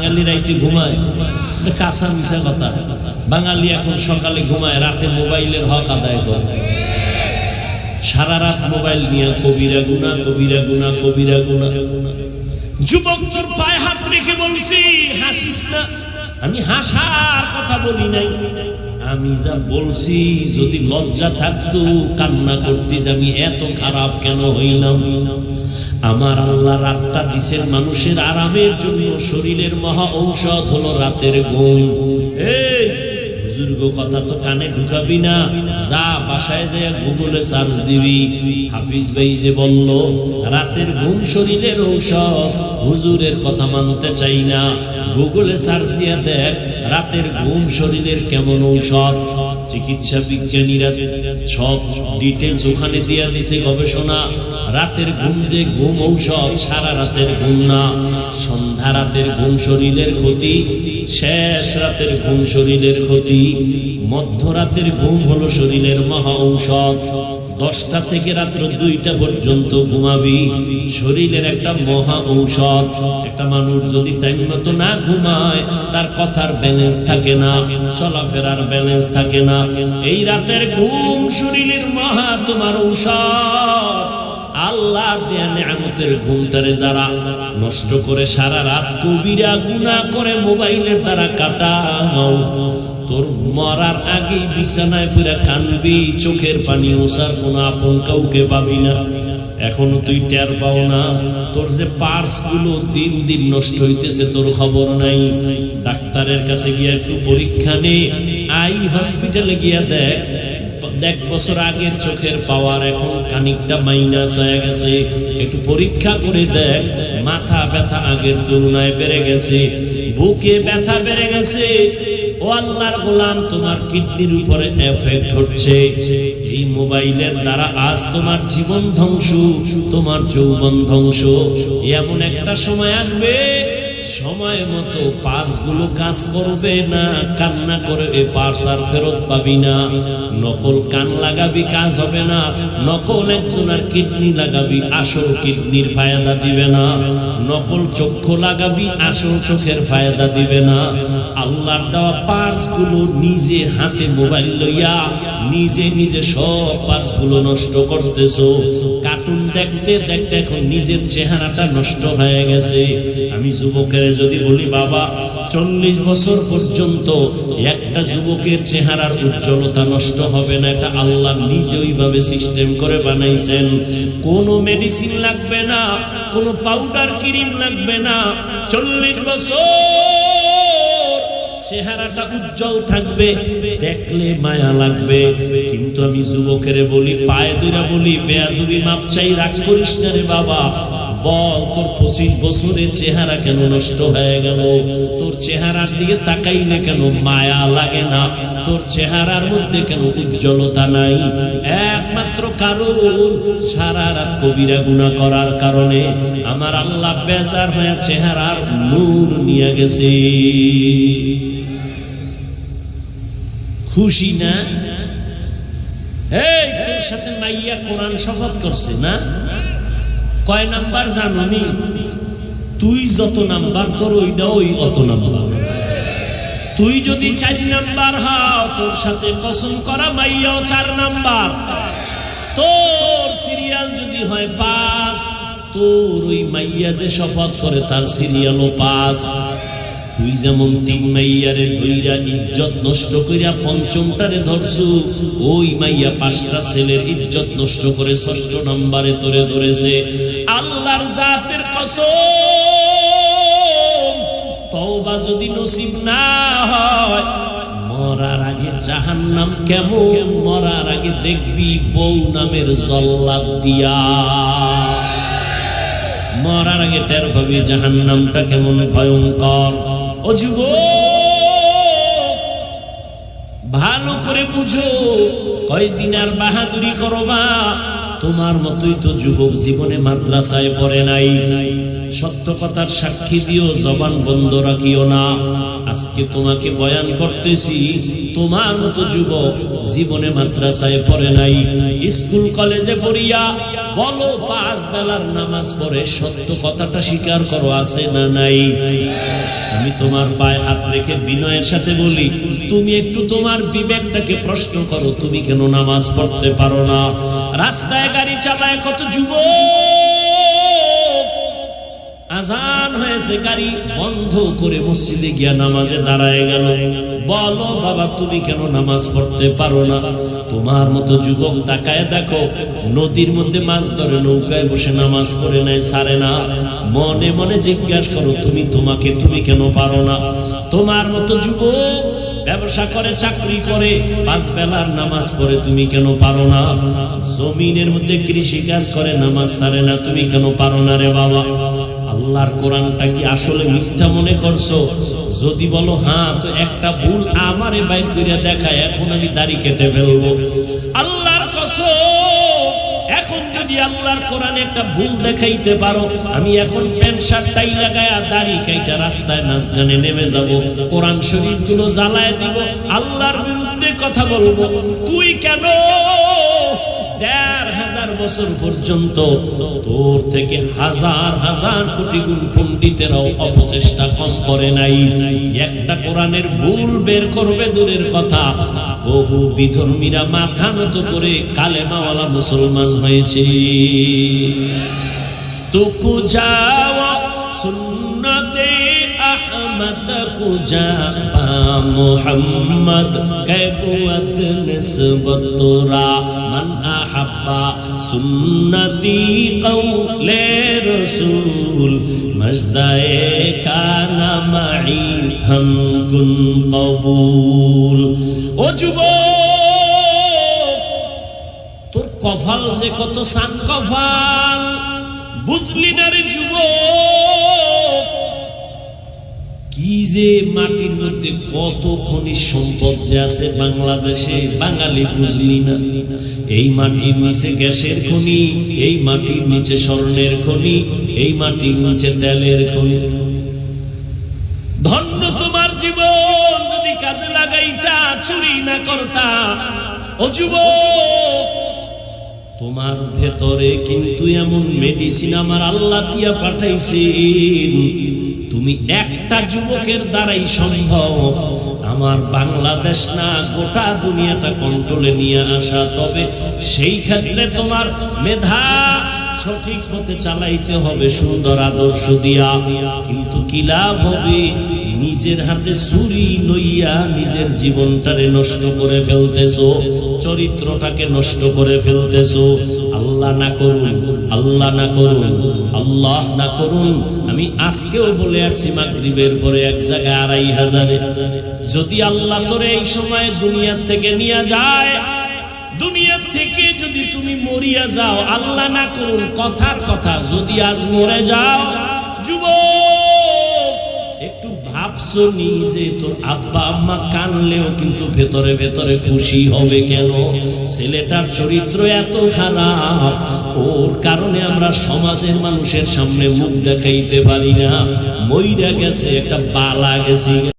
বাঙালি রাইতে ঘুমায়। কাঁচা মিশা কথা। বাঙালি এখন সকালে ঘুমায়, রাতে মোবাইলের হক আদায় করে। সারা রাত মোবাইল নিয়ে কবিরা গুনা কবিরা গুনা কবিরা গুনা। যুবক তোর পায়ে হাত রেখে বলছি, হাসিস না? আমি হাসার কথা বলি নাই। আমি যা বলছি, যদি লজ্জা থাকতো, কান্না করতিস আমি এত খারাপ কেন হইলাম? আমার আল্লাহ রাতটা দিছেন মানুষের আরামের জন্য, শরীরের মহা ঔষধ হলো রাতের বুজুর্গ, কথা রাতের ঘুম শরীরের চাই না। গুগলে সার্চ দিয়ে দেখ, রাতের ঘুম শরীরের কেমন ঔষধ। চিকিৎসা বিজ্ঞানীরা সব ডিটেলস ওখানে দিয়ে দিছে গবেষণা। রাতের ঘুম যে ঘুম ঔষধ, সারা রাতের ঘুম না। সন্ধ্যা রাতের ঘুম শরীরের ক্ষতি, শেষ রাতের ঘুম শরীরের ক্ষতি। মধ্যরাতের ঘুম হলো শরীরের মহা ঔষধ। দশটা থেকে রাত্র দুইটা পর্যন্ত ঘুমাবি। শরীরের একটা মহা ঔষধ। একটা মানুষ যদি টাইম মতো না ঘুমায়, তার কথার ব্যালেন্স থাকে না, চলাফেরার ব্যালেন্স থাকে না। এই রাতের ঘুম শরীরের মহা তোমার ঔষধ। আল্লাহ দেয়া নেয়ামতের ঘুমটারে যারা নষ্ট করে সারা রাত কবিরা গুণা করে মোবাইলের দ্বারা কাটাও। তোর মরার আগেই বিছানায় ফিরে কানবি, চোখের পানি ওসার কোন আপন কাউকে পাবি না। এখনও তুই টের পাও না, তোর যে পার্সগুলো দিন দিন নষ্ট হইতেছে তোর খবর নাই। ডাক্তারের কাছে গিয়ে একটু পরীক্ষা নে, আই হসপিটালে গিয়া দেখ এক বছর আগের চোখের পাওয়ার এখন খানিকটা মাইনাস হয়ে গেছে। একটু পরীক্ষা করে দেখ, মাথা ব্যথা আগের তুলনায় বেড়ে গেছে, বুকে ব্যথা বেড়ে গেছে। ও আল্লাহর গোলাম, তোমার কিডনির উপরে এফেক্ট হচ্ছে। এই মোবাইলের দ্বারা আজ তোমার জীবন ধ্বংস, তোমার যৌবন ধ্বংস। এমন একটা সময় আসবে সময় মতো পার্সগুলো কাজ করবে না, কান্না করে এ পার্স আর ফেরত পাবি না। নকল কান লাগাবি, কাজ হবে না। নকল একজনের কিডনি লাগাবি, আসল কিডনির ফায়দা দিবে না। নকল চক্ষু লাগাবি, আসল চোখের ফায়দা দিবে না। আল্লাহর দেওয়া পার্সগুলো নিজে হাতে মোবাইল লইয়া নিজে নিজে সব পার্সগুলো নষ্ট করতেছো। কার্টুন দেখতে দেখতে এখন নিজের চেহারাটা নষ্ট হয়ে গেছে। আমি যুবকের যদি বলি, বাবা, চল্লিশ বছর পর্যন্ত একটা যুবকের চেহারার উজ্জ্বলতা নষ্ট হবে না, এটা আল্লাহ নিজে ওইভাবে সিস্টেম করে বানাইছেন। কোনো মেডিসিন লাগবে না, কোনো পাউডার ক্রিম লাগবে না। চল্লিশ বছর চেহারাটা উজ্জ্বল থাকবে, দেখলে মায়া লাগবে। কিন্তু আমি যুবকের বলি, পায়ে দুরা বলি বেয়া বেয়াদুবি মাপ চাই, রাগ করিস না রে বাবা। বল, তোর পঁচিশ বছরের চেহারা কেন নষ্ট হয়ে গেল? তোর চেহারার দিকে তাকাই না কেন? মায়া লাগে না। তোর চেহারার মধ্যে কেন উজ্জ্বলতা নাই? একমাত্র কারণ সারা রাত কবিরা গুণা করার কারণে আমার আল্লাহ বেজার হয়ে চেহারার নূর নিয়ে গেছে। খুশি না? এই, তোর সাথে মাইয়া কোরআন শপথ করছে না? কয় নাম্বার জানি তুই যত নাম্বার তোর ওইটা ওই অত নাম্বার। তুই যদি চার নাম্বার হও, তোর সাথে কসম করা মাইয়াও চার নাম্বার। তোর সিরিয়াল যদি হয় পাঁচ, তোর ওই মাইয়া যে শপথ করে তার সিরিয়ালও পাঁচ। তুই যেমন তিন মাইয়ারে ধইরা ইজ্জত নষ্ট কইরা পঞ্চমটারে ধরছু, ওই মাইয়া পাঁচটা ছেলের ইজ্জত নষ্ট করে ষষ্ঠ নম্বরে তোরে ধরেছে। আল্লাহর জাতের কসম, তওবা যদি নসিব না হয়, মরার আগে জাহান্নাম কেমন? মরার আগে দেখবি বউ নামের জল্লাদ দিয়া। মরার আগে টের পাবি জাহান্নামটা কেমন ভয়ঙ্কর। ও ভালো করে বুঝো কয়দিন আর বাহাদুরি করবা তোমার মতোই তো যুবক জীবনে মাদ্রাসায় পড়ে নাই। সত্য কথার সাক্ষী দিও, জবান বন্ধ রাখিও না। আজকে তোমাকে বয়ান করতেছি, তোমার মতো যুবক জীবনে মাদ্রাসায় পড়ে নাই। স্কুল, কলেজে পড়িয়া বলো পাঁচ বেলার নামাজ পড়ে সত্য কথাটা স্বীকার করো, আছে না নাই? আমি তোমার পায়ে হাত রেখে বিনয়ের সাথে বলি, তুমি একটু তোমার বিবেকটাকে প্রশ্ন করো, তুমি কেন নামাজ পড়তে পারো না? রাস্তায় গাড়ি চালায় কত যুবক। আজান হয়েছে, গাড়ি বন্ধ করে মসজিদে গিয়া নামাজে দাঁড়ায় গেল। বলো, বাবা, তুমি কেন নামাজ পড়তে পারো না? তোমার মতো যুবক তাকায় দেখো, নদীর মধ্যে মাছ ধরে, নৌকায় বসে নামাজ পড়ে নেয় ছাড়ে না। মনে মনে জিজ্ঞাসা করো, তুমি, তোমাকে তুমি কেন পারো না? তোমার মতো যুবক ব্যবসা করে, চাকরি করে, পাঁচ বেলার নামাজ পড়ে তুমি কেন পারো না? জমিনের মধ্যে কৃষি কাজ করে, নামাজ সারে না, তুমি কেন পারো না রে বাবা? আল্লাহর কোরআনটা কি আসলে মিথ্যা মনে করছ? যদি বলো হ্যাঁ তো একটা ভুল আমারে বাইক করিয়া দেখায়, এখন আমি দাড়ি কেটে ফেলব। যদি আল্লাহর কোরআনে একটা ভুল দেখাইতে পারো, আমি এখন প্যান্ট শার্ট টাই লাগায় দাড়ি কাইটা রাস্তায় নাচ গানে নেমে যাব। কোরআন শরীফগুলো জ্বালায় দিব, আল্লাহর বিরুদ্ধে কথা বলব। তুই কেন হাজার বছর পর্যন্ত তোর থেকে হাজার হাজার কোটি গুণ পণ্ডিতেরাও অপচেষ্টা কম করে নাই। একটা কোরআনের ভুল বের করবে দূরের কথা। বহু বিধর্মীরা মাথা নত করে কালেমাওয়ালা মুসলমান হয়েছে। তুকু সুন্নতে قیامت کو جا پا محمد کی قوت نسبت را من احبا سنتی قول رسول مجدائے کانا معی ہم کن قبول او جبو তোর কফাল যে কত সান কফাল বুঝলি না রে যুব যে মাটির মধ্যে কত খনিজ সম্পদ যে আছে বাংলাদেশে, বাঙালি বুঝলি না? এই মাটির নিচে গ্যাসের খনি, এই মাটির নিচে স্বর্ণের খনি, এই মাটির নিচে তেলের খনি। ধন্য তোমার জীবন যদি কাজে লাগাইতা, চুরি না করতা। ও যুবক, তোমার ভেতরে কিন্তু এমন মেডিসিন আমার আল্লাহ দিয়া পাঠাইছেন। তুমি একটা যুবকের দ্বারাই সম্ভব। আমার বাংলাদেশ না, গোটা দুনিয়াটা কন্ট্রোলে নিয়ে আসা। তবে সেই ক্ষেত্রে তোমার মেধা সঠিক পথে চালাইতে হবে, সুন্দর আদর্শ দিয়া। কিন্তু কি লাভ হবে? নিজের হাতে ছুরি লইয়া নিজের জীবনটারে নষ্ট করে ফেলতেছো, চরিত্রটাকে নষ্ট করে ফেলতেছো। আল্লাহ না করুন, আল্লাহ না করুন, আল্লাহ না করুন। আমি আজকেও বলে আসছি, মাগরিবের পরে এক জায়গায় আড়াই হাজারে। যদি আল্লাহ তোরে এই সময় দুনিয়ার থেকে নিয়ে যায়, দুনিয়া থেকে যদি তুমি মরিয়া যাও, আল্লাহ না করুন কথার কথা, যদি আজ মরে যাও, যুবক ভাবছ নিজে তোর আব্বা আম্মা কানলেও কিন্তু ভেতরে ভেতরে খুশি হবে কেন? ছেলেটার চরিত্র এত খারাপ, ওর কারণে আমরা সমাজের মানুষের সামনে মুখ দেখাইতে পারি না। মইরা গেছে, একটা বালা গেছে।